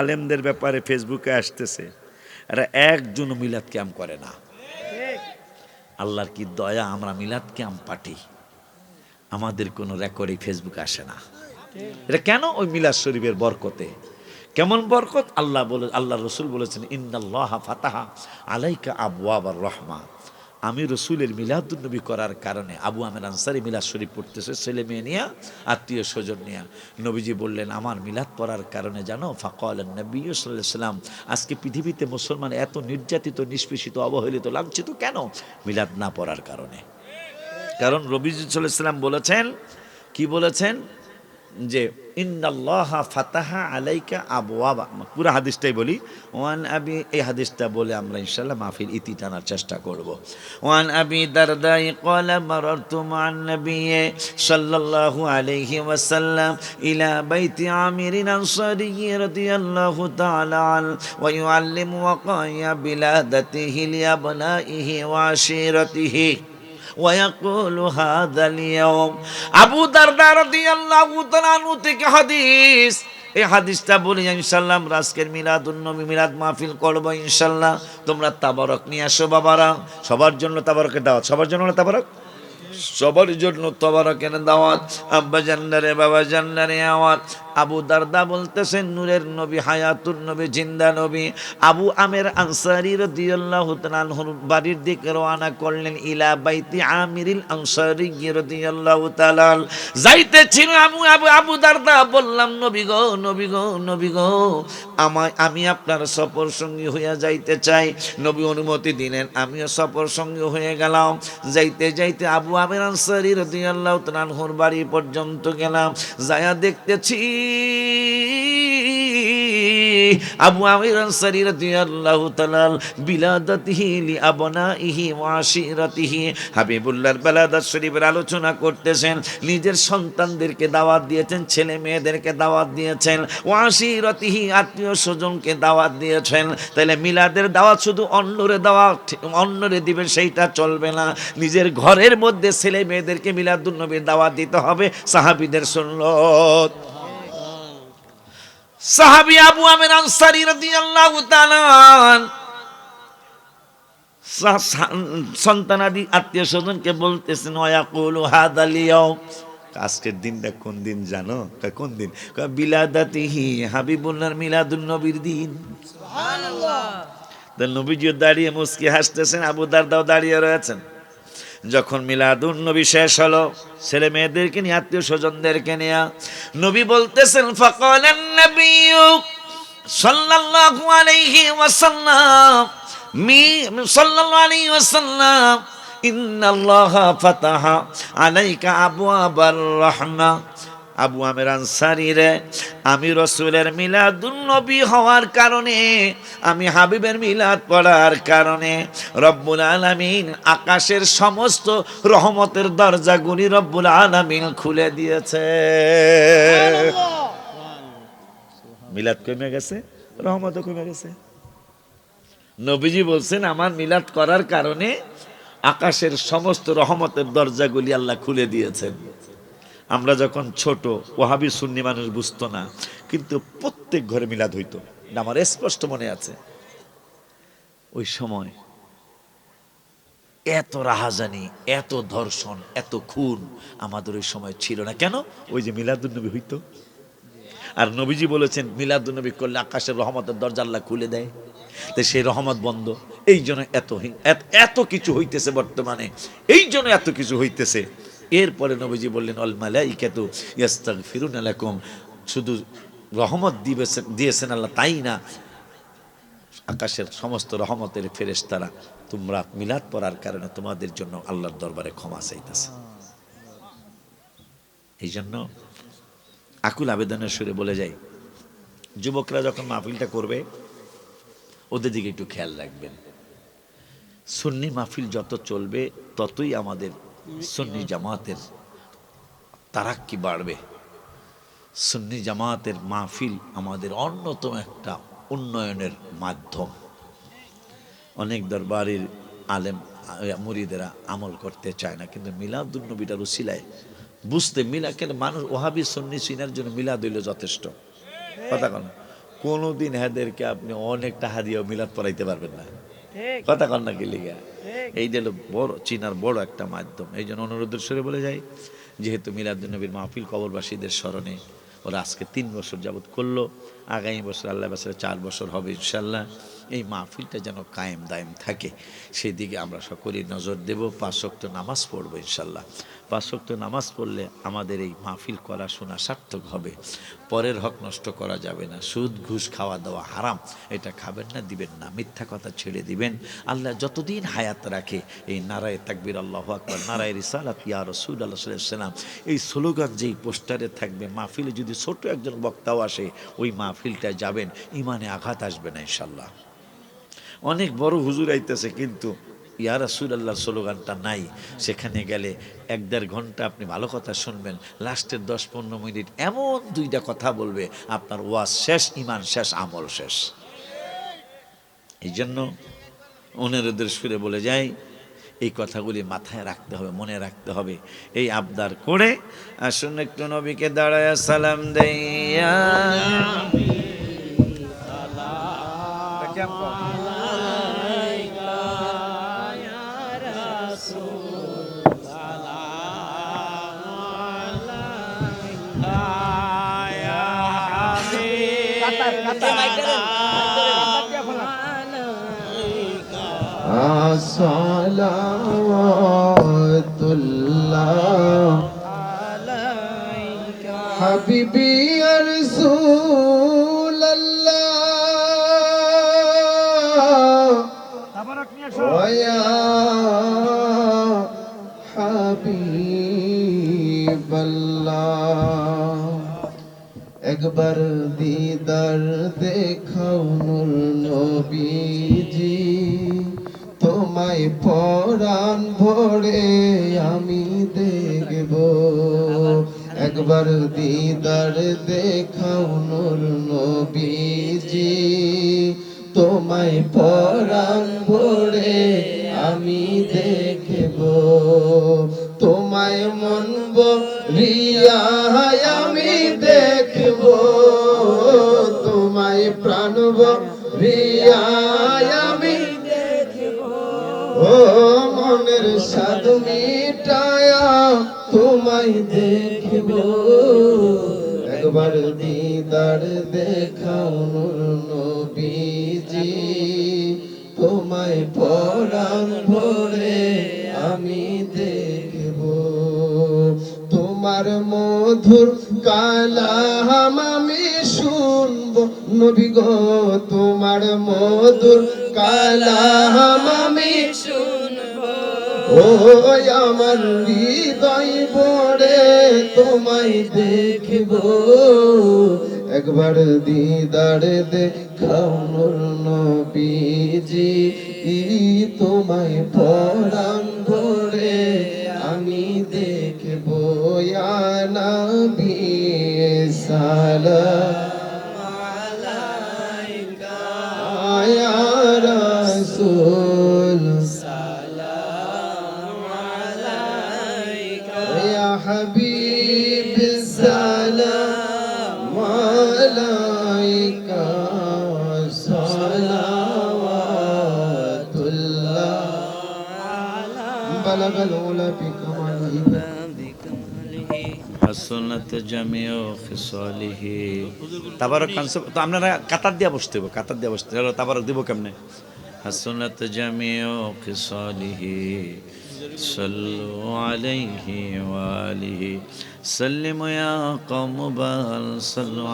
আলেমদের ব্যাপারে ফেসবুকে আসতেছে, এরা একজন মিলাদ ক্যাম্প করে না। আল্লাহর কি দয়া, আমরা মিলাদ ক্যাম্প পাঠি। আমাদের কোনো রেকর্ডে ফেসবুকে আসে না। এটা কেন ওই মিলাদ শরীফের বরকতে? কেমন বরকত? আল্লাহ বলে আল্লাহ রসুল বলেছেন ইন্দাল্লাহ ফাতাহা আলাইকা আবু আবার রহমা। আমি রসুলের মিলাদুন্নবী করার কারণে আবু আমের আনসারি মিলাদ শরীফ পড়তেছে, ছেলে মেয়ে নিয়া, আত্মীয় স্বজন নিয়া। নবীজি বললেন, আমার মিলাদ পড়ার কারণে জানো, ফাকল নবী সাল্লাম আজকে পৃথিবীতে মুসলমান এত নির্যাতিত, নিষ্পেষিত, অবহেলিত, লাঞ্ছিত কেন? মিলাদ না পড়ার কারণে। কারণ রবিজু সাল্লাম বলেছেন, কি বলেছেন? যে, ইন্নাল্লাহা ফাতাহা আলাইকা আবওয়াবা। পুরো হাদিসটাই বলি, ওয়ান আবি, এই হাদিসটা বলে আমরা ইনশাআল্লাহ মাহফিল ইতি টানার চেষ্টা করব। ওয়ান আবি দারদাই ক্বালা মারারতু মা'আন নাবিয়্যি সাল্লাল্লাহু আলাইহি ওয়াসাল্লাম ইলা বাইতি আমিরিন আনসারি রাদিয়াল্লাহু তাআলা আন ওয়া ইউআল্লিমু ওয়াকায়া বিলাদাতিহি লিয়াবনাইহি ওয়া আশিরাতিহি। ওয়াকুল হাদালিয়াম আবু দারদা রাদিয়াল্লাহু তাআলা থেকে হাদিস। এই হাদিসটা বলি ইনশাল্লাহ আমরা আজকের মিলাদ উন্নবী মিলাদ মাহফিল করব ইনশাল্লাহ তোমরা তাবারক নিয়ে আসো বাবারা। সবার জন্য তাবারকের দাওয়াত। সবার জন্য তাবারক? সবার জন্য তবারকের দাওয়াত। আব্বা জান্নারে, বাবা জান্নারে আওয়াত আবু দারদা বলতেছেন, নূরের নবী, হায়াতুর নবী, জিন্দা নবী। আবু আমের আনসারি রাদিয়াল্লাহু তাআলার বাড়ির দিকে রওনা করলেন ইলা বাইতি আমিরিল আনসারি রাদিয়াল্লাহু তাআলা যাইতেছিল আবু আবু আবু দারদা, বললাম, নবী গো নবী গো নবী গো, আমায়, আমি আপনার সফর সঙ্গী হইয়া যাইতে চাই। নবী অনুমতি দিলেন, আমিও সফর সঙ্গী হয়ে গেলাম। যাইতে যাইতে আবু আমের আনসারি রাদিয়াল্লাহু তাআলার বাড়ি পর্যন্ত গেলাম। যায়া দেখতেছি আবু আমির আনসারি রাদিয়াল্লাহু তাআলা বিলাদাতিহি লিআবনাইহি ওয়া আশিরাতিহি। হাবিবুল্লাহর বালাদাত শরীফের আলোচনা করতেছেন, নিজের সন্তানদেরকে দাওয়াত দিয়েছেন, ছেলে মেয়েদেরকে দাওয়াত দিয়েছেন, ওয়া আশিরাতিহি আত্মীয় স্বজনকে দাওয়াত দিয়েছেন। তাহলে মিলাদের দাওয়াত শুধু অন্যরে দাওয়াত অন্যরে দিবে সেইটা চলবে না। নিজের ঘরের মধ্যে ছেলে মেয়েদেরকে মিলাদুন নবীর দাওয়াত দিতে হবে, সাহাবীদের সুন্নত। সাহাবি আবু আমের আনসারি রাদিয়াল্লাহু তাআলা সন্তানাদি আত্মীয় স্বজনকে বলতেছেন ওয়াকুলু হাদাল ইয়াউম। আজকের দিনটা কোন দিন জানো? কোন দিন? বিলাদাতিহি হাবিবুল্লাহর মিলাদুন নবীর দিন। সুবহানাল্লাহ। নবীজিও দাঁড়িয়ে মুস্কি হাসতেছেন আবু দারদাও দাঁড়িয়ে রয়েছেন। যখন মিলাদুন নবী শেষ হলো, ছেলে মেয়েদেরকে নিয়ে, আত্মীয় স্বজনদেরকে নিয়ে, নবী বলতেছেন ফকলেন নবী সাল্লাল্লাহু আলাইহি ওয়াসাল্লাম, মি, সাল্লাল্লাহু আলাইহি ওয়াসাল্লাম, ইন্নাল্লাহা ফাতাহা আলাইকা আবওয়াবার রাহমা। আবু আমের আনসারি রে আমি রসুলের মিলাদুন নবী হওয়ার কারণে আমি হাবিবের মিলাদ পড়ার কারণে রব্বুল আলামিন আকাশের সমস্ত রহমতের দরজাগুলি রব্বুল আলামিন খুলে দিয়েছে। মিলাদ কমে গেছে? রহমতও কমে গেছে। নবীজি বলছেন আমার মিলাদ করার কারণে আকাশের সমস্ত রহমতের দরজাগুলি আল্লাহ খুলে দিয়েছেন। আমরা যখন ছোট ওহাবি সুন্নি মানুষ বুঝতো না, কিন্তু প্রত্যেক ঘরে মিলাদ হইতো। আমার স্পষ্ট মনে আছে। ওই সময় এত রাহাজানি, এত ধর্ষণ, এত খুন আমাদের ওই সময় ছিল না। কেন? ওই যে মিলাদুন্নবী হইতো। আর নবীজি বলেছেন মিলাদুন্নবী করলে আকাশের রহমতের দরজা আল্লাহ খুলে দেয়। তো সেই রহমত বন্ধ। এই জন্য এত- এত কিছু হইতেছে বর্তমানে। এই জন্য এত কিছু হইতেছে। এরপরে নবীজি বললেন অল মালাইকাতু ইয়াস্তাগফিরুন লাকুম। শুধু রহমত দিবেছেন দিয়েছেন আল্লাহ, তাই না? আকাশের সমস্ত রহমতের ফেরেশতারা, তোমরা মিলাদ পড়ার কারণে তোমাদের জন্য আল্লাহর দরবারে ক্ষমা চাইতেছে। এই জন্য আকুল আবেদনের সুরে বলে যাই, যুবকরা যখন মাহফিলটা করবে, ওদের দিকে একটু খেয়াল রাখবেন। সুন্নি মাহফিল যত চলবে, ততই আমাদের সুন্নি জামাতের তারাক্কি বাড়বে। সুন্নি জামাতের মাহফিল আমাদের অন্যতম একটা উন্নয়নের মাধ্যম। অনেক দরবারের আলেম মুরিদেরা আমল করতে চায় না কিন্তু মিলাদুন্নবীটার উসিলায় বুঝতে মিলা কেন মানুষ ওহাবি সন্নি সিনার জন্য মিলাদ হইল যথেষ্ট। কথা কেন কোনোদিন হ্যাদেরকে আপনি অনেকটা দিয়েও মিলাদ পড়াইতে পারবেন না। কথা কন না কি লিগা? ঠিক এই দিল বড়, চীনার বড় একটা মাধ্যম। এই জন্য অনুরোধের সরে বলে যাই, যেহেতু মিলাদুলনবীর মাহফিল কবরবাসীদের স্মরণে ওরা আজকে তিন বছর যাবৎ করল, আগামী বছর আল্লাহ বছরে চার বছর হবে ইনশাল্লাহ এই মাহফিলটা যেন কায়েম দায়েম থাকে, সেদিকে আমরা সকলেই নজর দেব, পাঁচ শক্ত নামাজ পড়ব ইনশাল্লাহ পাঁচ শক্ত নামাজ পড়লে আমাদের এই মাহফিল করা শোনা সার্থক হবে। পরের হক নষ্ট করা যাবে না। সুদ, ঘুষ, খাওয়া দাওয়া হারাম। এটা খাবেন না, দিবেন না। মিথ্যা কথা ছেড়ে দিবেন। আল্লাহ যতদিন হায়াত রাখে, এই নারায় তাকবির, আল্লাহ আকবর, নারায় রিসালাত, ইয়া রসুল আল্লাহ সাল্লাম এই স্লোগান যেই পোস্টারে থাকবে, মাহফিলে যদি ছোট একজন বক্তাও আসে, ওই মাহফিলটা যাবেন ইমানে আঘাত আসবে না ইনশাল্লাহ অনেক বড় হুজুর আইতেছে কিন্তু ইয়া রাসুল আল্লাহর স্লোগানটা নাই। সেখানে গেলে এক দেড় ঘণ্টা আপনি ভালো কথা শুনবেন, লাস্টের দশ পনেরো মিনিট এমন দুইটা কথা বলবে, আপনার ওয়াজ শেষ ইমান শেষ, আমল শেষ। এই জন্য অনুরোধের সুরে বলে যাই, এই কথাগুলি মাথায় রাখতে হবে, মনে রাখতে হবে। এই আবদার করে আসুন একটু নবীকে দাঁড়ায় সালাম দিয়া صلوات الله حبيبي আল্লাহ। একবার দিদার দেখাও নুর নবীজি, তোমায় পরাণ ভরে আমি দেখব। একবার দিদার দেখাও নুর নবীজি, তোমায় পরাণ ভরে আমি দেখব। তোমায় মন রিয়া আমি দেখব, তোমায় প্রাণ রিয়া আমি ও মনের সাধু মিটায়া তোমায় দেখব। একবার দিদার দেখাও নূর তোমার মধুর কালাম আমি শুনব। নবী গো, তোমার মধুর কালাম আমি ও আমার হৃদয় বড়ে তোমায় দেখব। একবার দিদার দেখাও নূর নবীজি তোমায় পরাণ يا نبي سلام عليك يا رسول سلام عليك يا حبيب السلام. عليك صلوات الله بلغ الأولى في তাবারক তো আপনারা কাতার দিয়া বসতে হবে কাতার দিয়া বসতে। হলো তাবারক দিব কেমনে? হাসনাত জামিও খিসালিহি সল্লু আলাইহি ওয়া আলিহি। সাল্লিমু ইয়া কওম বাল সাল্লু